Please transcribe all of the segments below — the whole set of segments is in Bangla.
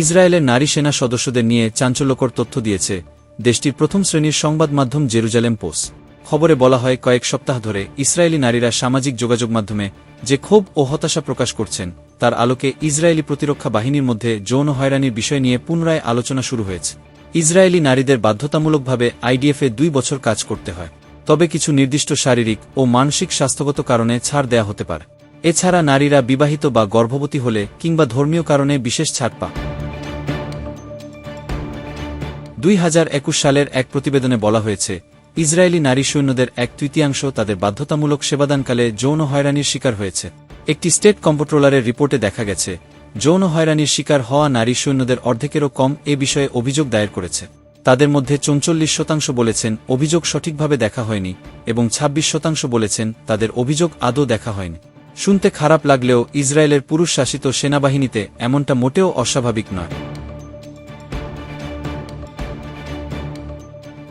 ইসরায়েলের নারী সেনা সদস্যদের নিয়ে চাঞ্চল্যকর তথ্য দিয়েছে দেশটির প্রথম শ্রেণির সংবাদ মাধ্যম জেরুজালেম পোস্ট। খবরে বলা হয়, কয়েক সপ্তাহ ধরে ইসরায়েলি নারীরা সামাজিক যোগাযোগ মাধ্যমে যে ক্ষোভ ও হতাশা প্রকাশ করছেন, তার আলোকে ইসরায়েলি প্রতিরক্ষা বাহিনীর মধ্যে যৌন হয়রানির বিষয় নিয়ে পুনরায় আলোচনা শুরু হয়েছে। ইসরায়েলি নারীদের বাধ্যতামূলকভাবে আইডিএফে দুই বছর কাজ করতে হয়। তবে কিছু নির্দিষ্ট শারীরিক ও মানসিক স্বাস্থ্যগত কারণে ছাড় দেয়া হতে পারে। এছাড়া নারীরা বিবাহিত বা গর্ভবতী হলে কিংবা ধর্মীয় কারণে বিশেষ ছাড় পা দুই হাজার একুশ সালের এক প্রতিবেদনে বলা হয়েছে, ইসরায়েলি নারী সৈন্যদের এক তৃতীয়াংশ তাদের বাধ্যতামূলক সেবাদানকালে যৌন হয়রানির শিকার হয়েছে। একটি স্টেট কম্পোট্রোলারের রিপোর্টে দেখা গেছে, যৌন হয়রানির শিকার হওয়া নারী সৈন্যদের অর্ধেকেরও কম এ বিষয়ে অভিযোগ দায়ের করেছে। তাদের মধ্যে চৌচল্লিশ শতাংশ বলেছেন, অভিযোগ সঠিকভাবে দেখা হয়নি এবং ২৬ শতাংশ বলেছেন, তাদের অভিযোগ আদৌ দেখা হয়নি। শুনতে খারাপ লাগলেও ইসরায়েলের পুরুষ শাসিত সেনাবাহিনীতে এমনটা মোটেও অস্বাভাবিক নয়।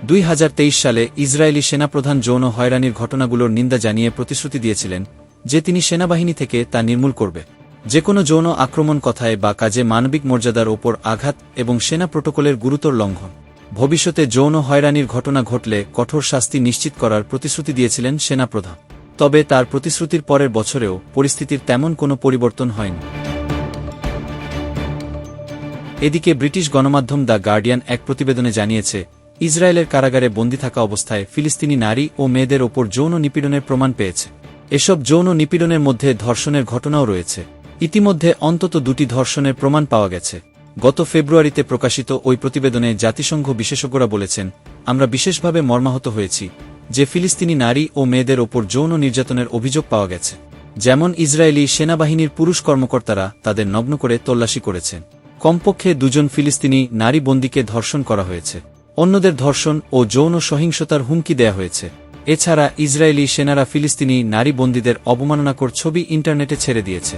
দুই হাজার তেইশ সালে ইসরায়েলি সেনাপ্রধান যৌন হয়রানির ঘটনাগুলোর নিন্দা জানিয়ে প্রতিশ্রুতি দিয়েছিলেন যে তিনি সেনাবাহিনী থেকে তা নির্মূল করবে। যে কোনো যৌন আক্রমণ কথায় বা কাজে মানবিক মর্যাদার ওপর আঘাত এবং সেনা প্রোটোকলের গুরুতর লঙ্ঘন। ভবিষ্যতে যৌন হয়রানির ঘটনা ঘটলে কঠোর শাস্তি নিশ্চিত করার প্রতিশ্রুতি দিয়েছিলেন সেনাপ্রধান। তবে তার প্রতিশ্রুতির পরের বছরেও পরিস্থিতির তেমন কোনো পরিবর্তন হয়নি। এদিকে ব্রিটিশ গণমাধ্যম দ্য গার্ডিয়ান এক প্রতিবেদনে জানিয়েছে ইসরায়েলের কারাগারে বন্দী থাকা অবস্থায় ফিলিস্তিনি নারী ও মেয়েদের ওপর যৌন নিপীড়নের প্রমাণ পেয়েছে। এসব যৌন নিপীড়নের মধ্যে ধর্ষণের ঘটনাও রয়েছে। ইতিমধ্যে অন্তত দুটি ধর্ষণের প্রমাণ পাওয়া গেছে। গত ফেব্রুয়ারিতে প্রকাশিত ওই প্রতিবেদনে জাতিসংঘ বিশেষজ্ঞরা বলেছেন, আমরা বিশেষভাবে মর্মাহত হয়েছি যে ফিলিস্তিনি নারী ও মেয়েদের ওপর যৌন নির্যাতনের অভিযোগ পাওয়া গেছে। যেমন ইসরায়েলি সেনাবাহিনীর পুরুষ কর্মকর্তারা তাদের নগ্ন করে তল্লাশি করেছেন। কমপক্ষে দুজন ফিলিস্তিনি নারী বন্দীকে ধর্ষণ করা হয়েছে। অন্যদের ধর্ষণ ও যৌন সহিংসতার হুমকি দেয়া হয়েছে। এছাড়া ইসরায়েলি সেনারা ফিলিস্তিনি নারী বন্দীদের অবমাননাকর ছবি ইন্টারনেটে ছেড়ে দিয়েছে।